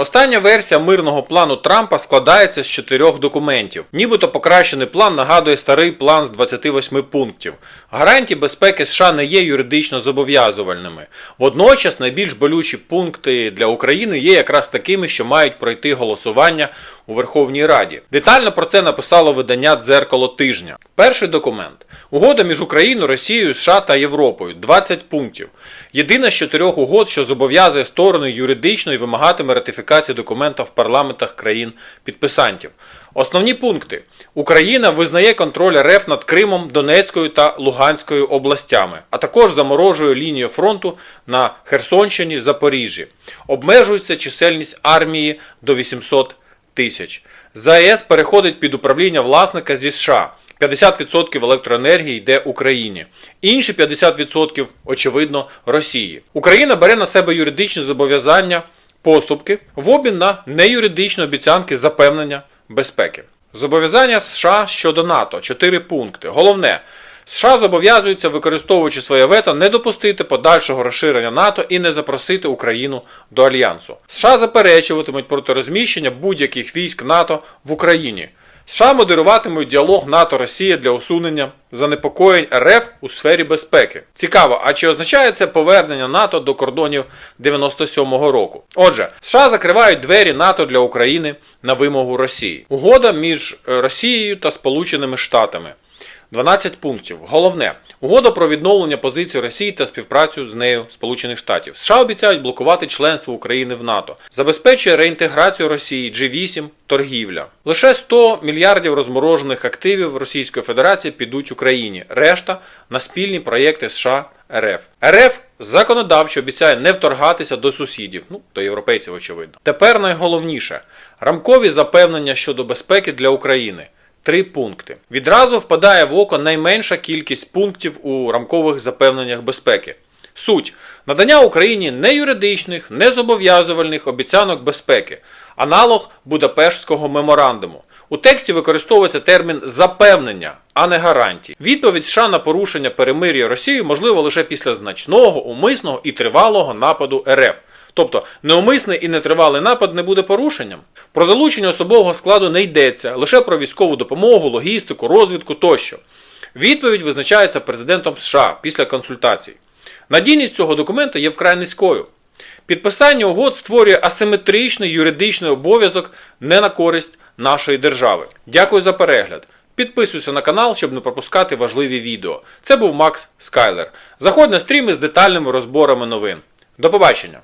Остання версія мирного плану Трампа складається з чотирьох документів. Нібито покращений план нагадує старий план з 28 пунктів. Гарантії безпеки США не є юридично зобов'язувальними. Водночас найбільш болючі пункти для України є якраз такими, що мають пройти голосування у Верховній Раді. Детально про це написало видання Дзеркало тижня. Перший документ угода між Україною, Росією, США та Європою 20 пунктів. Єдина з чотирьох угод, що зобов'язує сторони юридично і вимагатиме ратифікації документа в парламентах країн-підписантів. Основні пункти: Україна визнає контроль РФ над Кримом, Донецькою та Луганською областями, а також заморожує лінію фронту на Херсонщині, Запоріжжі. Обмежується чисельність армії до 800 тисяч. ЗАЕС переходить під управління власника зі США. 50% електроенергії йде Україні, інші 50% очевидно Росії. Україна бере на себе юридичні зобов'язання, поступки в обмін на неюридичні обіцянки запевнення безпеки. Зобов'язання США щодо НАТО 4 пункти. Головне. США зобов'язуються, використовуючи своє вето, не допустити подальшого розширення НАТО і не запросити Україну до альянсу. США заперечуватимуть проти розміщення будь-яких військ НАТО в Україні. США модеруватимуть діалог НАТО-Росія для усунення занепокоєнь РФ у сфері безпеки. Цікаво, а чи означає це повернення НАТО до кордонів 97-го року? Отже, США закривають двері НАТО для України на вимогу Росії. Угода між е, Росією та Сполученими Штатами. 12 пунктів. Головне угода про відновлення позиції Росії та співпрацю з нею Сполучених Штатів. США обіцяють блокувати членство України в НАТО, забезпечує реінтеграцію Росії G8, торгівля. Лише 100 мільярдів розморожених активів Російської Федерації підуть Україні. Решта на спільні проєкти США. РФ РФ законодавчо обіцяє не вторгатися до сусідів, ну до європейців, очевидно. Тепер найголовніше рамкові запевнення щодо безпеки для України. Три пункти. Відразу впадає в око найменша кількість пунктів у рамкових запевненнях безпеки. Суть надання Україні не юридичних, не зобов'язувальних обіцянок безпеки, аналог Будапештського меморандуму. У тексті використовується термін запевнення, а не гарантії. Відповідь США на порушення перемир'я Росією можливо лише після значного, умисного і тривалого нападу РФ. Тобто неумисний і нетривалий напад не буде порушенням. Про залучення особового складу не йдеться, лише про військову допомогу, логістику, розвідку тощо. Відповідь визначається президентом США після консультацій. Надійність цього документа є вкрай низькою. Підписання угод створює асиметричний юридичний обов'язок не на користь нашої держави. Дякую за перегляд. Підписуйся на канал, щоб не пропускати важливі відео. Це був Макс Скайлер. Заходь на стріми з детальними розборами новин. До побачення!